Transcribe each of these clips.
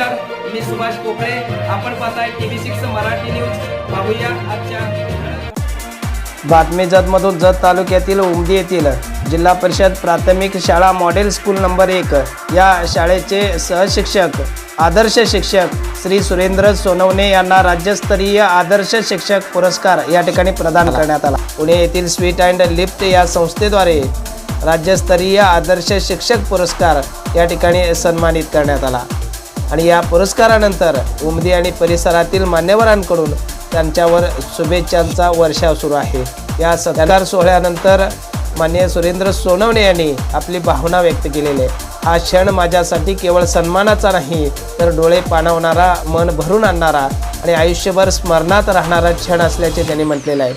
नमस्कार मी सुभाष कोपरे. आपण पाहताय टीव्ही सिक्स मराठी न्यूज. पाहूया आजच्या बातमी जतमधून जत तालुक्यातील उमदी येथील जिल्हा परिषद प्राथमिक शाळा मॉडेल स्कूल नंबर एक या शाळेचे सहशिक्षक आदर्श शिक्षक श्री सुरेंद्र सोनवणे यांना राज्यस्तरीय आदर्श शिक्षक पुरस्कार या ठिकाणी प्रदान करण्यात आला. पुणे येथील स्वीट अँड लिफ्ट या संस्थेद्वारे राज्यस्तरीय आदर्श शिक्षक पुरस्कार या ठिकाणी सन्मानित करण्यात आला. आणि या पुरस्कारानंतर उमदी आणि परिसरातील मान्यवरांकडून त्यांच्यावर शुभेच्छांचा वर्षाव सुरू आहे. या सत्कार सोहळ्यानंतर मान्य सुरेंद्र सोनवणे यांनी आपली भावना व्यक्त केलेली आहे. हा क्षण माझ्यासाठी केवळ सन्मानाचा नाही तर डोळे पाणवणारा मन भरून आणणारा आणि आयुष्यभर स्मरणात राहणारा क्षण असल्याचे त्यांनी म्हटलेलं आहे.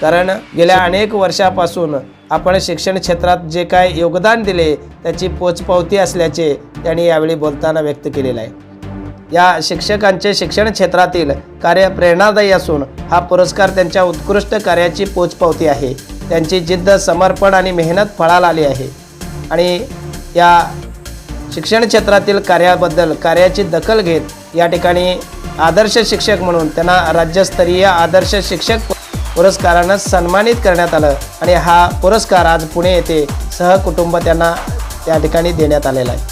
कारण गेल्या अनेक वर्षापासून आपण शिक्षण क्षेत्रात जे काय योगदान दिले त्याची पोचपावती असल्याचे त्यांनी यावेळी बोलताना व्यक्त केलेला आहे. या शिक्षकांचे शिक्षण क्षेत्रातील कार्य प्रेरणादायी असून हा पुरस्कार त्यांच्या उत्कृष्ट कार्याची पोचपावती आहे. त्यांची जिद्द समर्पण आणि मेहनत फळाला आली आहे. आणि या शिक्षण क्षेत्रातील कार्याबद्दल कार्याची दखल घेत या ठिकाणी आदर्श शिक्षक म्हणून त्यांना राज्यस्तरीय आदर्श शिक्षक पुरस्कारानं सन्मानित करण्यात आलं आणि हा पुरस्कार आज पुणे येथे सहकुटुंब त्यांना त्या ठिकाणी देण्यात आलेला आहे.